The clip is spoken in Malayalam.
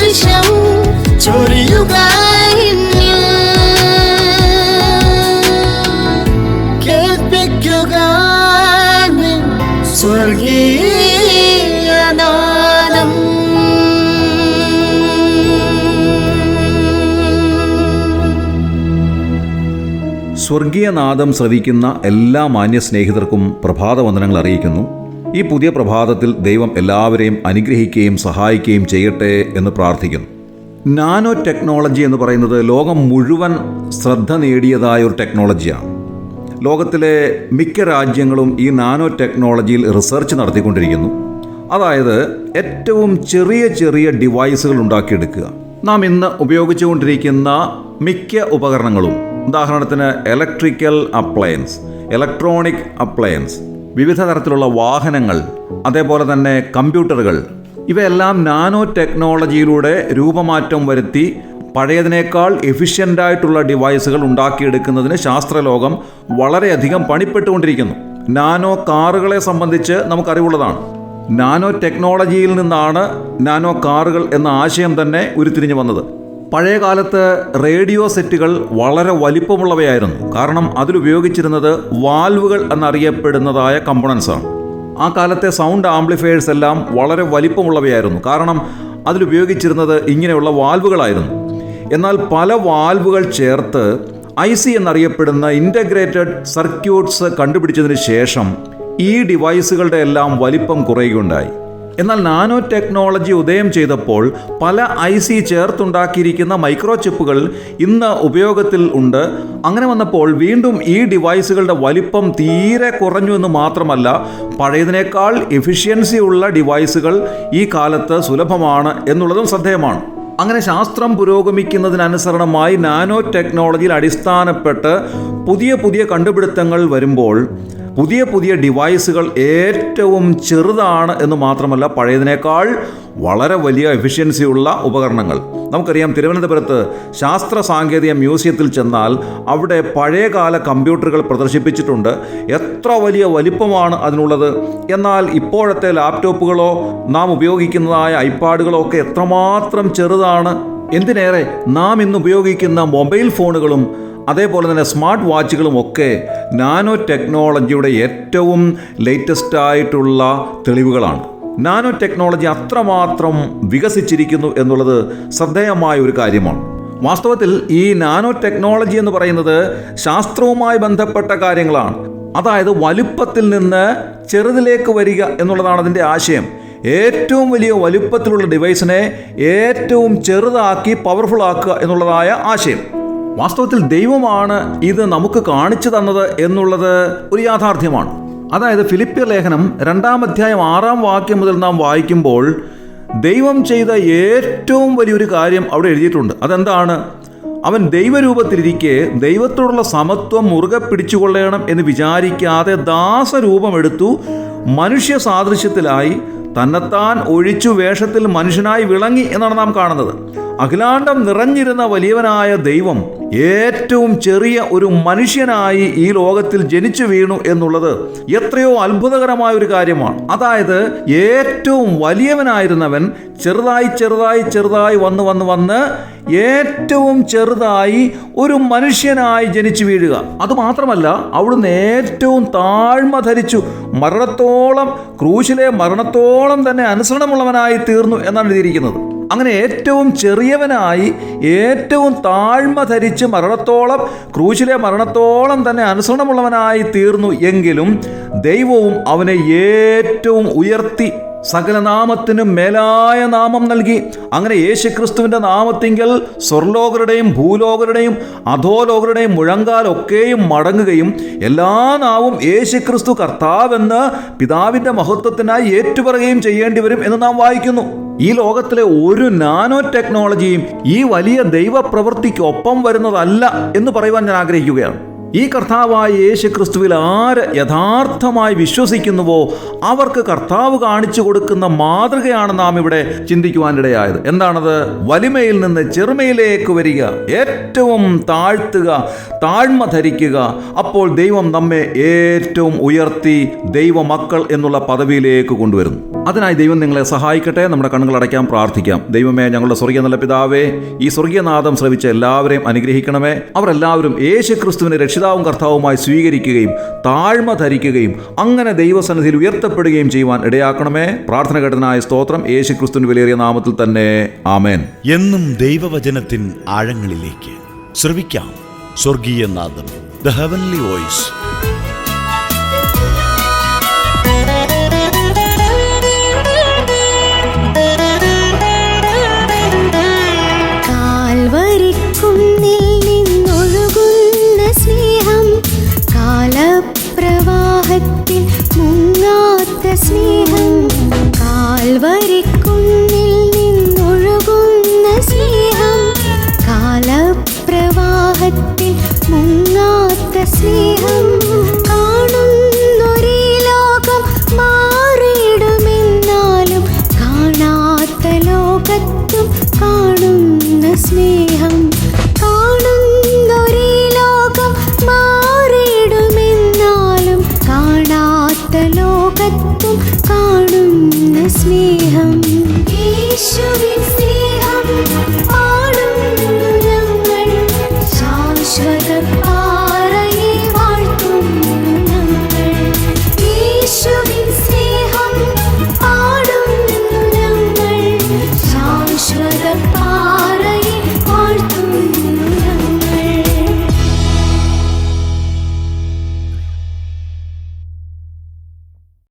സദൃശം ചൊരിയുക കേൾപ്പിക്കുക സ്വർഗീയനാദം സ്വർഗീയനാദം ശ്രവിക്കുന്ന എല്ലാ മാന്യ സ്നേഹിതർക്കും പ്രഭാതവന്ദനങ്ങൾ അറിയിക്കുന്നു. ഈ പുതിയ പ്രഭാതത്തിൽ ദൈവം എല്ലാവരെയും അനുഗ്രഹിക്കുകയും സഹായിക്കുകയും ചെയ്യട്ടെ എന്ന് പ്രാർത്ഥിക്കുന്നു. നാനോ ടെക്നോളജി എന്ന് പറയുന്നത് ലോകം മുഴുവൻ ശ്രദ്ധ നേടിയതായ ഒരു ടെക്നോളജിയാണ്. ലോകത്തിലെ മിക്ക രാജ്യങ്ങളും ഈ നാനോ ടെക്നോളജിയിൽ റിസർച്ച് നടത്തിക്കൊണ്ടിരിക്കുന്നു. അതായത് ഏറ്റവും ചെറിയ ചെറിയ ഡിവൈസുകൾ ഉണ്ടാക്കിയെടുക്കുക. നാം ഇന്ന് ഉപയോഗിച്ചുകൊണ്ടിരിക്കുന്ന മിക്ക ഉപകരണങ്ങളും ഉദാഹരണത്തിന് ഇലക്ട്രിക്കൽ അപ്ലയൻസ് ഇലക്ട്രോണിക് അപ്ലയൻസ് വിവിധ തരത്തിലുള്ള വാഹനങ്ങൾ അതേപോലെ തന്നെ കമ്പ്യൂട്ടറുകൾ ഇവയെല്ലാം നാനോ ടെക്നോളജിയിലൂടെ രൂപമാറ്റം വരുത്തി പഴയതിനേക്കാൾ എഫിഷ്യന്റായിട്ടുള്ള ഡിവൈസുകൾ ഉണ്ടാക്കിയെടുക്കുന്നതിന് ശാസ്ത്രലോകം വളരെയധികം പണിപ്പെട്ടുകൊണ്ടിരിക്കുന്നു. നാനോ കാറുകളെ സംബന്ധിച്ച് നമുക്കറിവുള്ളതാണ്. നാനോ ടെക്നോളജിയിൽ നിന്നാണ് നാനോ കാറുകൾ എന്ന ആശയം തന്നെ ഉരുത്തിരിഞ്ഞു വന്നത്. പഴയ കാലത്ത് റേഡിയോ സെറ്റുകൾ വളരെ വലിപ്പമുള്ളവയായിരുന്നു. കാരണം അതിലുപയോഗിച്ചിരുന്നത് വാൽവുകൾ എന്നറിയപ്പെടുന്നതായ കമ്പണൻസാണ്. ആ കാലത്തെ സൗണ്ട് ആംപ്ലിഫയേഴ്സ് എല്ലാം വളരെ വലിപ്പമുള്ളവയായിരുന്നു. കാരണം അതിലുപയോഗിച്ചിരുന്നത് ഇങ്ങനെയുള്ള വാൽവുകളായിരുന്നു. എന്നാൽ പല വാൽവുകൾ ചേർത്ത് ഐ സി എന്നറിയപ്പെടുന്ന ഇന്റഗ്രേറ്റഡ് സർക്യൂട്ട്സ് കണ്ടുപിടിച്ചതിന് ശേഷം ഈ ഡിവൈസുകളുടെ എല്ലാം വലിപ്പം കുറയുകയുണ്ടായി. എന്നാൽ നാനോ ടെക്നോളജി ഉദയം ചെയ്തപ്പോൾ പല ഐ സി ചേർത്തുണ്ടാക്കിയിരിക്കുന്ന മൈക്രോ ചിപ്പുകൾ ഇന്ന് ഉപയോഗത്തിൽ ഉണ്ട്. അങ്ങനെ വന്നപ്പോൾ വീണ്ടും ഈ ഡിവൈസുകളുടെ വലിപ്പം തീരെ കുറഞ്ഞു എന്ന് മാത്രമല്ല പഴയതിനേക്കാൾ എഫിഷ്യൻസി ഉള്ള ഡിവൈസുകൾ ഈ കാലത്ത് സുലഭമാണ് എന്നുള്ളതും ശ്രദ്ധേയമാണ്. അങ്ങനെ ശാസ്ത്രം പുരോഗമിക്കുന്നതിനനുസരണമായി നാനോ ടെക്നോളജിയിൽ അടിസ്ഥാനപ്പെട്ട് പുതിയ പുതിയ കണ്ടുപിടുത്തങ്ങൾ വരുമ്പോൾ പുതിയ പുതിയ ഡിവൈസുകൾ ഏറ്റവും ചെറുതാണ് എന്ന് മാത്രമല്ല പഴയതിനേക്കാൾ വളരെ വലിയ എഫിഷ്യൻസിയുള്ള ഉപകരണങ്ങൾ. നമുക്കറിയാം തിരുവനന്തപുരത്ത് ശാസ്ത്ര സാങ്കേതിക മ്യൂസിയത്തിൽ ചെന്നാൽ അവിടെ പഴയകാല കമ്പ്യൂട്ടറുകൾ പ്രദർശിപ്പിച്ചിട്ടുണ്ട്. എത്ര വലിയ വലിപ്പമാണ് അതിനുള്ളത്? എന്നാൽ ഇപ്പോഴത്തെ ലാപ്ടോപ്പുകളോ നാം ഉപയോഗിക്കുന്നതായ ഐപാഡുകളോ ഒക്കെ എത്രമാത്രം ചെറുതാണ്? എന്തിനേറെ? നാം ഇന്ന് ഉപയോഗിക്കുന്ന മൊബൈൽ ഫോണുകളും അതേപോലെ തന്നെ സ്മാർട്ട് വാച്ചുകളും ഒക്കെ നാനോ ടെക്നോളജിയുടെ ഏറ്റവും ലേറ്റസ്റ്റ് ആയിട്ടുള്ള തെളിവുകളാണ്. നാനോ ടെക്നോളജി അത്രമാത്രം വികസിച്ചിരിക്കുന്നു എന്നുള്ളത് ശ്രദ്ധേയമായ ഒരു കാര്യമാണ്. വാസ്തവത്തിൽ ഈ നാനോ ടെക്നോളജി എന്ന് പറയുന്നത് ശാസ്ത്രവുമായി ബന്ധപ്പെട്ട കാര്യങ്ങളാണ്. അതായത് വലുപ്പത്തിൽ നിന്ന് ചെറുതിലേക്ക് വരിക എന്നുള്ളതാണ് അതിന്റെ ആശയം. ഏറ്റവും വലിയ വലുപ്പത്തിലുള്ള ഡിവൈസിനെ ഏറ്റവും ചെറുതാക്കി പവർഫുൾ ആക്കുക എന്നുള്ളതായ ആശയം. വാസ്തവത്തിൽ ദൈവമാണ് ഇത് നമുക്ക് കാണിച്ചു തന്നത് എന്നുള്ളത് ഒരു യാഥാർത്ഥ്യമാണ്. അതായത് ഫിലിപ്പിയ ലേഖനം രണ്ടാം അധ്യായം ആറാം വാക്യം മുതൽ നാം വായിക്കുമ്പോൾ ദൈവം ചെയ്ത ഏറ്റവും വലിയൊരു കാര്യം അവിടെ എഴുതിയിട്ടുണ്ട്. അതെന്താണ്? അവൻ ദൈവരൂപത്തിലിരിക്കെ ദൈവത്തോടുള്ള സമത്വം മുറുകെ പിടിച്ചുകൊള്ളണം എന്ന് വിചാരിക്കാതെ ദാസരൂപമെടുത്തു. മനുഷ്യ സാദൃശ്യത്തിലായി തന്നെത്താൻ ഒഴിച്ചു വേഷത്തിൽ മനുഷ്യനായി വിളങ്ങി എന്നാണ് നാം കാണുന്നത്. അഖിലാണ്ടം നിറഞ്ഞിരുന്ന വലിയവനായ ദൈവം ഏറ്റവും ചെറിയ ഒരു മനുഷ്യനായി ഈ ലോകത്തിൽ ജനിച്ചു വീണു എന്നുള്ളത് എത്രയോ അത്ഭുതകരമായ ഒരു കാര്യമാണ്. അതായത് ഏറ്റവും വലിയവനായിരുന്നവൻ ചെറുതായി ചെറുതായി ചെറുതായി വന്ന് വന്ന് വന്ന് ഏറ്റവും ചെറുതായി ഒരു മനുഷ്യനായി ജനിച്ചു വീഴുക. അതുമാത്രമല്ല അവിടുന്ന് ഏറ്റവും താഴ്മ ധരിച്ചു മരണത്തോളം ക്രൂശിലെ മരണത്തോളം തന്നെ അനുസരണമുള്ളവനായി തീർന്നു എന്നാണ് എഴുതിയിരിക്കുന്നത്. അങ്ങനെ ഏറ്റവും ചെറിയവനായി ഏറ്റവും താഴ്മ ധരിച്ച് മരണത്തോളം ക്രൂശിലെ മരണത്തോളം തന്നെ അനുസരണമുള്ളവനായി തീർന്നു എങ്കിലും ദൈവവും അവനെ ഏറ്റവും ഉയർത്തി സകല നാമത്തിനും മേലായ നാമം നൽകി. അങ്ങനെ യേശുക്രിസ്തുവിന്റെ നാമത്തിങ്കൽ സ്വർലോകരുടെയും ഭൂലോകരുടെയും അധോലോകരുടെയും മുഴങ്കാലൊക്കെയും മടങ്ങുകയും എല്ലാ നാവും യേശുക്രിസ്തു കർത്താവെന്ന് പിതാവിന്റെ മഹത്വത്തിനായി ഏറ്റുപറയുകയും ചെയ്യേണ്ടി വരും എന്ന് നാം വായിക്കുന്നു. ഈ ലോകത്തിലെ ഒരു നാനോ ടെക്നോളജിയും ഈ വലിയ ദൈവപ്രവൃത്തിക്കൊപ്പം വരുന്നതല്ല എന്ന് പറയുവാൻ ഞാൻ ആഗ്രഹിക്കുകയാണ്. ഈ കർത്താവായ യേശു ക്രിസ്തുവിൽ ആര് യഥാർത്ഥമായി വിശ്വസിക്കുന്നുവോ അവർക്ക് കർത്താവ് കാണിച്ചു കൊടുക്കുന്ന മാതൃകയാണ് നാം ഇവിടെ ചിന്തിക്കുവാനിടയായത്. എന്താണത്? വലിമയിൽ നിന്ന് ചെറുമയിലേക്ക് വരിക ഏറ്റവും താഴ്ത്തുക താഴ്മ ധരിക്കുക. അപ്പോൾ ദൈവം നമ്മെ ഏറ്റവും ഉയർത്തി ദൈവമക്കൾ എന്നുള്ള പദവിയിലേക്ക് കൊണ്ടുവരുന്നു. അതിനായി ദൈവം നിങ്ങളെ സഹായിക്കട്ടെ നമ്മുടെ കണ്ണുകൾ അടയ്ക്കാൻ പ്രാർത്ഥിക്കാം. ദൈവമേ ഞങ്ങളുടെ സ്വർഗീയ നല്ല പിതാവേ ഈ സ്വർഗീയനാഥം ശ്രവിച്ച എല്ലാവരെയും അനുഗ്രഹിക്കണമേ. അവരെല്ലാവരും യേശു ക്രിസ്തുവിനെ രക്ഷിതാവും കർത്താവുമായി സ്വീകരിക്കുകയും താഴ്മ ധരിക്കുകയും അങ്ങനെ ദൈവസന്നിധിയിൽ ഉയർത്തപ്പെടുകയും ചെയ്യുവാൻ ഇടയാക്കണമേ. പ്രാർത്ഥന ഘടനായ സ്തോത്രം. യേശു ക്രിസ്തുവിന് വിലയേറിയ നാമത്തിൽ തന്നെ ആമേൻ. എന്നും ദൈവവചനത്തിൻ ആഴങ്ങളിലേക്ക് ശ്രവിക്കാം. സ്വർഗീയ നാദം ദ ഹെവൻലി Voice. കാൽവരിക്കുന്നിൽ നിന്നൊഴുകുന്ന സ്നേഹം കാലപ്രവാഹത്തിൽ മുങ്ങാത്ത സ്നേഹം. should